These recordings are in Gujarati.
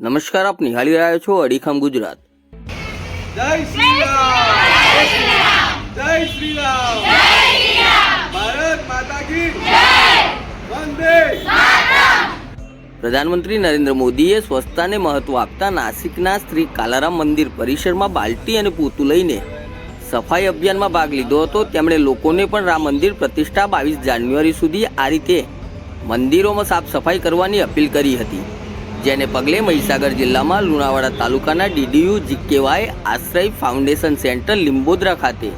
નમસ્કાર આપ નિહાળી રહ્યા છો અડીખમ ગુજરાત. જય શ્રી રામ. જય શ્રી રામ. ભારત માતા કી વંદે. પ્રધાનમંત્રી નરેન્દ્ર મોદીએ સ્વચ્છતાને મહત્વ આપતા નાસિકના શ્રી કાલારામ મંદિર પરિસરમાં બાલ્ટી અને પૂતું લઈને સફાઈ અભિયાનમાં ભાગ લીધો હતો. તેમણે લોકોને પણ રામ મંદિર પ્રતિષ્ઠા બાવીસ જાન્યુઆરી સુધી આ રીતે મંદિરોમાં સાફ સફાઈ કરવાની અપીલ કરી હતી. જેને પગલે મહીસાગર જિલ્લામાં લુણાવાડા તાલુકાના ડીડીયુ જીકેવાય આશ્રય ફાઉન્ડેશન સેન્ટર લીંબોદરા ખાતે.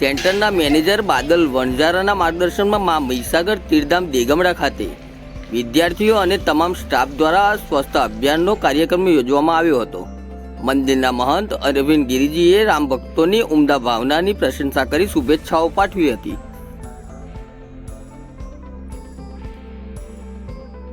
સેન્ટરના મેનેજર બાદલ વણઝારાના માર્ગદર્શનમાં મા મહીસાગર તીર્ધામ દેગમડા ખાતે. વિદ્યાર્થીઓ અને તમામ સ્ટાફ દ્વારા સ્વસ્થ અભિયાનનો કાર્યક્રમ યોજવામાં આવ્યો હતો. મંદિરના મહંત અરવિંદ ગિરિજીએ રામ ભક્તોની ઉમદા ભાવનાની પ્રશંસા કરી શુભેચ્છાઓ પાઠવી હતી.